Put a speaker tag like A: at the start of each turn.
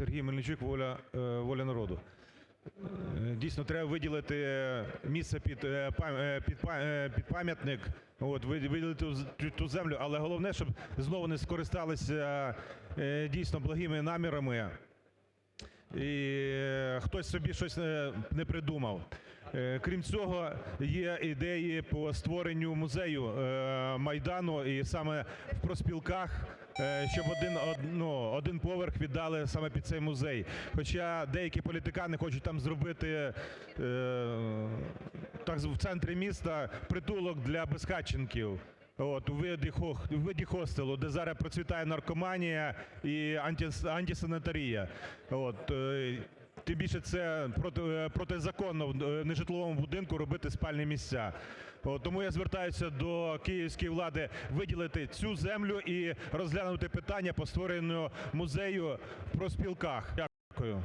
A: Сергій Мельничук, "Воля "Воля народу". Дійсно, треба виділити місце під пам'ятник, виділити ту землю. Але головне, щоб знову не скористалися дійсно благими намірами і хтось собі щось не придумав. Крім цього, є ідеї по створенню музею Майдану і саме в профспілках, щоб один поверх віддали саме під цей музей. Хоча деякі політикани хочуть там зробити так в центрі міста притулок для безхатченків у виді хостелу, де зараз процвітає наркоманія і антисанітарія. Тим більше, це протизаконно в нежитловому будинку робити спальні місця. Тому я звертаюся до київської влади виділити цю землю і розглянути питання по створенню музею в профспілках. Дякую.